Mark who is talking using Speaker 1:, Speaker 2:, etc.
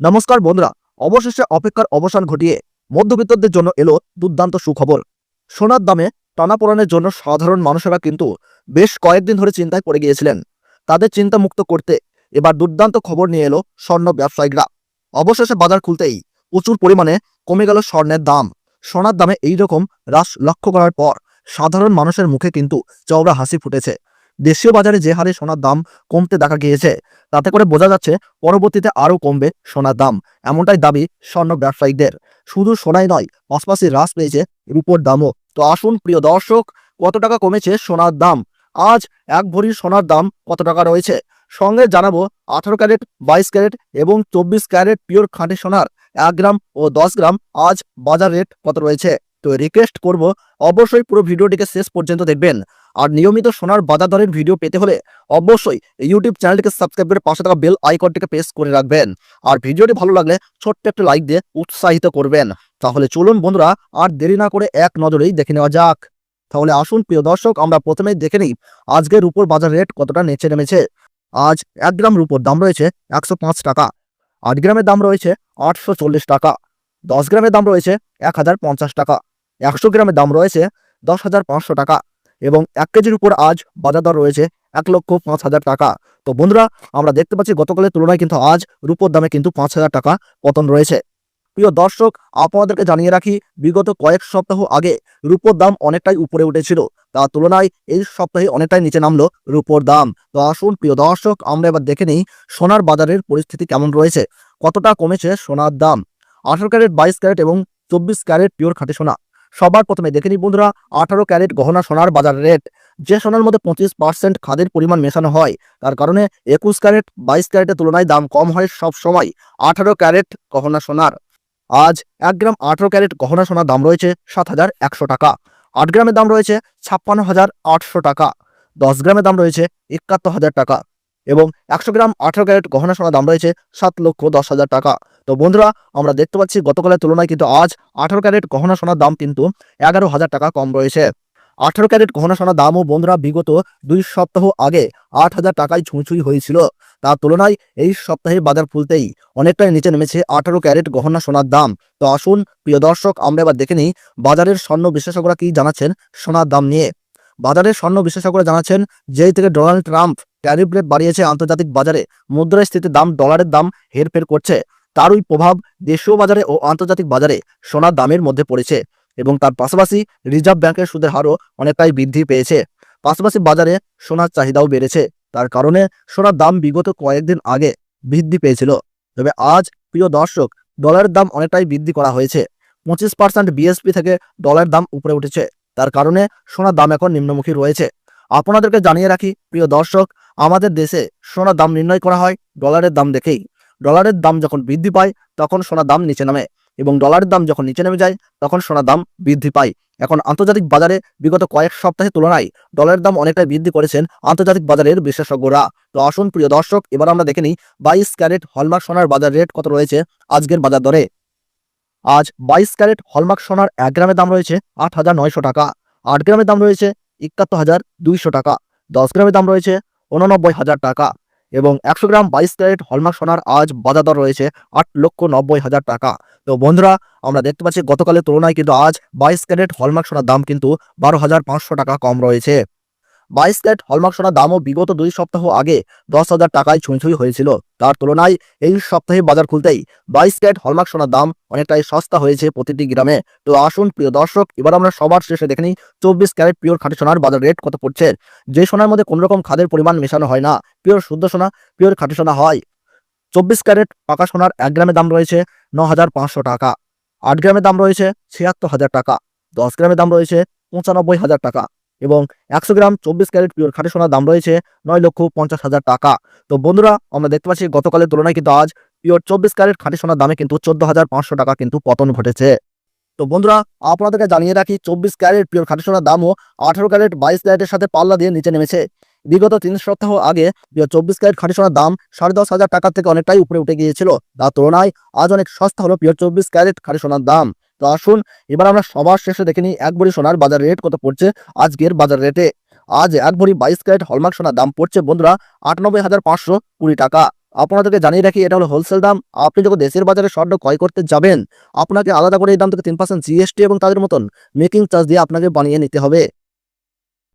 Speaker 1: নমস্কার বন্ধুরা, অবশেষে অপেক্ষার অবসান ঘটিয়ে মধ্যবিত্তদের জন্য এলো দুর্দান্ত সুখবর। সোনার দামে টানাপোড়ানের জন্য সাধারণ মানুষেরা কিন্তু বেশ কয়েকদিন ধরে চিন্তায় পড়ে গিয়েছিলেন। তাদের চিন্তা মুক্ত করতে এবার দুর্দান্ত খবর নিয়ে এলো স্বর্ণ ব্যবসায়ীরা। অবশেষে বাজার খুলতেই প্রচুর পরিমাণে কমে গেল স্বর্ণের দাম। সোনার দামে এই রকম হ্রাস লক্ষ্য করার পর সাধারণ মানুষের মুখে কিন্তু চওড়া হাসি ফুটেছে। দেশীয় বাজারে যে হারে সোনার দাম কমতে দেখা গিয়েছে, তাতে করে বোঝা যাচ্ছে পরবর্তীতে আরও কমবে সোনার দাম। এমনটাই দাবি স্বর্ণ ব্যবসায়ীদের। শুধু সোনাই নয়, পাশাপাশি হ্রাস পেয়েছে রূপোর দামও। তো আসুন প্রিয় দর্শক, কত টাকা কমেছে সোনার দাম? আজ এক ভরি সোনার দাম কত টাকা রয়েছে? সঙ্গে জানাব আঠারো ক্যারেট, বাইশ ক্যারেট এবং চব্বিশ ক্যারেট পিওর খাঁটি সোনার এক গ্রাম ও দশ গ্রাম আজ বাজার রেট কত রয়েছে? তো রিকোয়েস্ট করব, অবশ্যই পুরো ভিডিওটিকে শেষ পর্যন্ত দেখবেন। আর নিয়মিত সোনার বাজার দরের ভিডিও পেতে হলে অবশ্যই ইউটিউব চ্যানেলটিকে সাবস্ক্রাইব করে পাশে থাকা বেল আইকনটিকে প্রেস করে রাখবেন। আর ভিডিওটি ভালো লাগলে ছোট্ট একটা লাইক দিয়ে উৎসাহিত করবেন। তাহলে চলুন বন্ধুরা, আর দেরি না করে এক নজরেই দেখে নেওয়া যাক। তাহলে আসুন প্রিয় দর্শক, আমরা প্রথমেই দেখে নিই আজকের রুপোর বাজার রেট কতটা নেচে নেমেছে। আজ এক গ্রাম রুপোর দাম রয়েছে একশো পাঁচ টাকা, আট গ্রামের দাম রয়েছে আটশো চল্লিশ টাকা, দশ গ্রামের দাম রয়েছে এক হাজার পঞ্চাশ টাকা। একশো গ্রামের দাম রয়েছে দশ হাজার পাঁচশো টাকা এবং এক কেজির উপর আজ বাজার দর রয়েছে এক লক্ষ পাঁচ হাজার টাকা। তো বন্ধুরা, আমরা দেখতে পাচ্ছি গতকালের তুলনায় কিন্তু আজ রূপোর দামে কিন্তু পাঁচ হাজার টাকা পতন রয়েছে। প্রিয় দর্শক, আপনাদেরকে জানিয়ে রাখি, বিগত কয়েক সপ্তাহ আগে রূপোর দাম অনেকটাই উপরে উঠেছিল। তার তুলনায় এই সপ্তাহে অনেকটাই নিচে নামলো রূপোর দাম। তো আসুন, প্রিয় দর্শক, আমরা এবার দেখে নিই সোনার বাজারের পরিস্থিতি কেমন রয়েছে। কতটা কমেছে সোনার দাম? আঠারো ক্যারেট, বাইশ ক্যারেট এবং চব্বিশ ক্যারেট পিওর খাঁটি সোনা। সবার প্রথমে দেখে নিই বন্ধুরা, আঠারো ক্যারেট গহনা সোনার বাজার রেট। যে সোনার মধ্যে পঁচিশ পার্সেন্ট খাদের পরিমাণ মেশানো হয়, তার কারণে একুশ ক্যারেট, বাইশ ক্যারেটের তুলনায় দাম কম হয় সব সময় আঠারো ক্যারেট গহনা সোনার। আজ এক গ্রাম আঠারো ক্যারেট গহনা সোনার দাম রয়েছে সাত হাজার একশো টাকা। আট গ্রামের দাম রয়েছে ছাপ্পান্ন হাজার আটশো টাকা। দশ গ্রামের দাম রয়েছে একাত্তর হাজার টাকা। এবং একশো গ্রাম আঠারো ক্যারেট গহনা সোনার দাম রয়েছে সাত লক্ষ দশ হাজার টাকা। তো বন্ধুরা, আমরা দেখতে পাচ্ছি গতকালের তুলনায় কিন্তু আজ আঠারো ক্যারেট গহনা সোনার দাম কিন্তু এগারো হাজার টাকা কম রয়েছে। আঠারো ক্যারেট গহনা সোনার দামও বন্ধুরা বিগত দুই সপ্তাহ আগে আট হাজার টাকায় ছুঁই হয়েছিল। তার তুলনায় এই সপ্তাহে বাজার ফুলতেই অনেকটাই নিচে নেমেছে আঠারো ক্যারেট গহনা সোনার দাম। তো আসুন, প্রিয় দর্শক, আমরা এবার দেখে নিই বাজারের স্বর্ণ বিশেষজ্ঞরা কি জানাচ্ছেন সোনার দাম নিয়ে। বাজারের স্বর্ণ বিশেষজ্ঞরা জানাচ্ছেন, যেই থেকে ডোনাল্ড ট্রাম্প ট্যারিফ রেট বাড়িয়েছে আন্তর্জাতিক বাজারে, মুদ্রাস্ফীতির দাম ডলারের দাম হেরফের করছে। তারই প্রভাব দেশীয় বাজারে ও আন্তর্জাতিক বাজারে সোনার দামের মধ্যে পড়েছে এবং তার পাশাপাশি রিজার্ভ ব্যাংকের সুদের হারও অনেকটাই বৃদ্ধি পেয়েছে। পাশাপাশি বাজারে সোনার চাহিদাও বেড়েছে। তার কারণে সোনার দাম বিগত কয়েকদিন আগে বৃদ্ধি পেয়েছিল। তবে আজ, প্রিয় দর্শক, ডলারের দাম অনেকটাই বৃদ্ধি করা হয়েছে। পঁচিশ পার্সেন্ট বিএসপি থেকে ডলারের দাম উপরে উঠেছে। তার কারণে সোনার দাম এখন নিম্নমুখী রয়েছে। আপনাদেরকে জানিয়ে রাখি, প্রিয় দর্শক, আমাদের দেশে সোনার দাম নির্ণয় করা হয় ডলারের দাম দেখেই। ডলারের দাম যখন বৃদ্ধি পায়, তখন সোনার দাম নিচে নামে এবং ডলারের দাম যখন নিচে নেমে যায়, তখন সোনার দাম বৃদ্ধি পায়। এখন আন্তর্জাতিক বাজারে বিগত কয়েক সপ্তাহের তুলনায় ডলারের দাম অনেকটাই বৃদ্ধি করেছেন আন্তর্জাতিক বাজারের বিশেষজ্ঞরা। তো আসুন প্রিয় দর্শক, এবার আমরা দেখে নিই বাইশ ক্যারেট হলমার্ক সোনার বাজার রেট কত রয়েছে আজকের বাজার দরে। আজ বাইশ ক্যারেট হলমার্ক সোনার এক গ্রামের দাম রয়েছে আট হাজার নয়শো টাকা, আট গ্রামের দাম রয়েছে একাত্তর হাজার দুইশো টাকা, দশ গ্রামের দাম রয়েছে উননব্বই হাজার টাকা। এবং একশো গ্রাম বাইশ ক্যারেট হলমার্ক সোনার আজ বাজার দর রয়েছে আট লক্ষ নব্বই হাজার টাকা। তো বন্ধুরা, আমরা দেখতে পাচ্ছি গতকালের তুলনায় কিন্তু আজ বাইশ ক্যারেট হলমার্ক সোনার দাম কিন্তু বারো হাজার পাঁচশো টাকা কম রয়েছে। বাইশ ক্যারেট হলমার্ক সোনার দামও বিগত দুই সপ্তাহ আগে দশ হাজার টাকায় ছুঁই হয়েছিল। তার তুলনায় এই সপ্তাহে বাজার খুলতেই বাইশ ক্যারেট হলমার্ক সোনার দাম অনেকটাই সস্তা হয়েছে প্রতিটি গ্রামে। তো আসুন প্রিয় দর্শক, এবার আমরা সবার শেষে দেখে নিই চব্বিশ ক্যারেট পিওর খাঁটি সোনার বাজার রেট কত পড়ছে। যে সোনার মধ্যে কোনো রকম খাদের পরিমাণ মেশানো হয় না, পিওর শুদ্ধ সোনা, পিওর খাঁটি সোনা হয়। চব্বিশ ক্যারেট পাকা সোনার এক গ্রামের দাম রয়েছে ন হাজার পাঁচশো টাকা, আট গ্রামের দাম রয়েছে ছিয়াত্তর হাজার টাকা, দশ গ্রামের দাম রয়েছে পঁচানব্বই হাজার টাকা। এবং একশো গ্রাম চব্বিশ ক্যারেট পিওর খাঁটি সোনার দাম রয়েছে নয় লক্ষ পঞ্চাশ হাজার টাকা। তো বন্ধুরা, আমরা দেখতে পাচ্ছি গতকালের তুলনায় কিন্তু আজ পিওর চব্বিশ ক্যারেট খাঁটি সোনার দামে কিন্তু চোদ্দ হাজার পাঁচশো টাকা কিন্তু পতন ঘটেছে। তো বন্ধুরা, আপনাদেরকে জানিয়ে রাখি, চব্বিশ ক্যারেট পিওর খাঁটি সোনার দামও আঠারো ক্যারেট বাইশ ক্যারেটের সাথে পাল্লা দিয়ে নিচে নেমেছে। বিগত তিন সপ্তাহ আগে পিওর চব্বিশ ক্যারেট খাঁটি সোনার দাম সাড়ে দশ হাজার টাকার থেকে অনেকটাই উপরে উঠে গিয়েছিল। তার তুলনায় আজ অনেক সস্তা হলো পিওর চব্বিশ ক্যারেট খাঁটি সোনার দাম। তো আসুন, এবার আমরা সবার শেষে দেখে নিই, এক ভরি সোনার বাজার রেট কত পড়ছে আজকের বাজার রেটে আজ এক ভরি বাইশ ক্যারেট হলমার্ক সোনার দাম পড়ছে বন্ধুরা আটানব্বই হাজার পাঁচশো কুড়ি টাকা। আপনাদেরকে জানিয়ে রাখি, এটা হলো হোলসেল দাম। আপনি যখন দেশের বাজারে স্বর্ণ ক্রয় করতে যাবেন, আপনাকে আলাদা করে এই দাম থেকে তিন পার্সেন্ট জিএসটি এবং তাদের মতন মেকিং চার্জ দিয়ে আপনাকে বানিয়ে নিতে হবে।